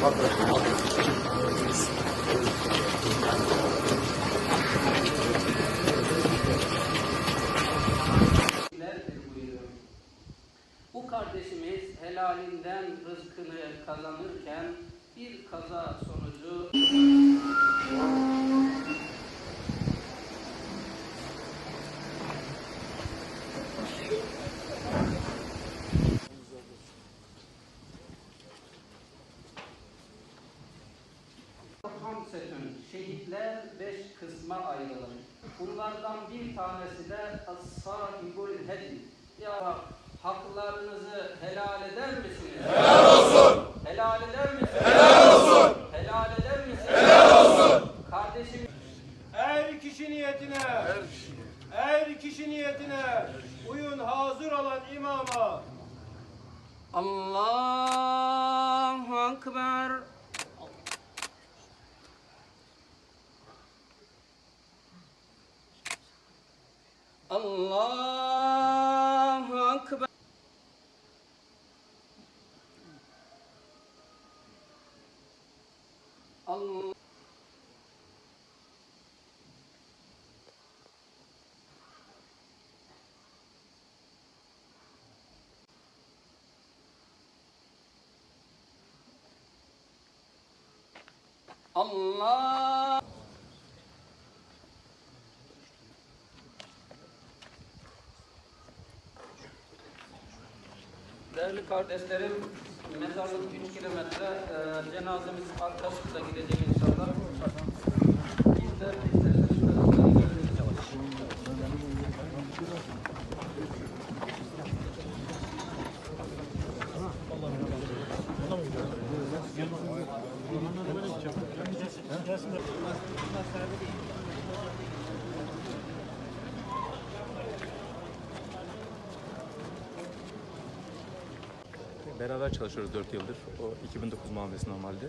Bu kardeşimiz helalinden rızkını kazanırken bir kaza sonucu Hamsetün şehitler beş kısma ayrılır. Bunlardan bir tanesi de as-sahibul hedi. Ya Rab, haklarınızı helal eder misiniz? Helal olsun. Helal eder misiniz? Helal olsun. Helal eder misiniz? Helal olsun. Kardeşim Her kişi niyetine, her kişi niyetine uyun hazır olan imama. Allahu Ekber. Allahu Ekber. Allah Allah Değerli kardeşlerim, mezarlık 3 kilometre, e, cenazemiz arkasında gidecek inşallah. Biz de isterseniz şöyle gidelim. Beraber çalışıyoruz 4 yıldır. O 2009 muamelesi normalde.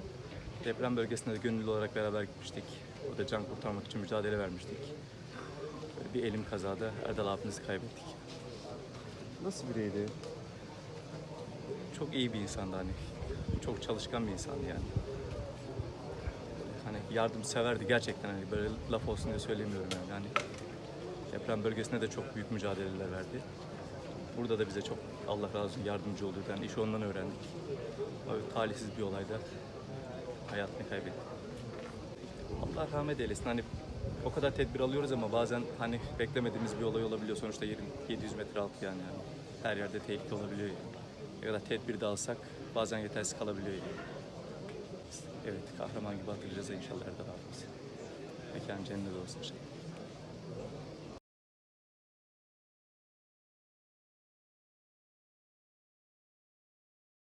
Deprem bölgesinde de gönüllü olarak beraber gitmiştik. Orada can kurtarmak için mücadele vermiştik. Bir elim kazada Erdal abimizi kaybettik. Nasıl biriydi? Çok iyi bir insandı hani. Çok çalışkan bir insandı yani. Hani yardımseverdi gerçekten hani böyle laf olsun diye söylemiyorum yani. Hani deprem bölgesinde de çok büyük mücadeleler verdi. Burada da bize çok Allah razı olsun yardımcı oldu. Yani işi ondan öğrendik. O talihsiz bir olayda hayatını kaybetti. Allah rahmet eylesin. Hani o kadar tedbir alıyoruz ama bazen hani beklemediğimiz bir olay olabiliyor. Sonuçta yerin 700 metre altı yani. yani. Her yerde tehlike olabiliyor. Yani. Ne kadar tedbir de alsak bazen yetersiz kalabiliyor. Yani. Evet kahraman gibi hatırlayacağız inşallah Erdal abimizi. Mekan cennet olsun inşallah.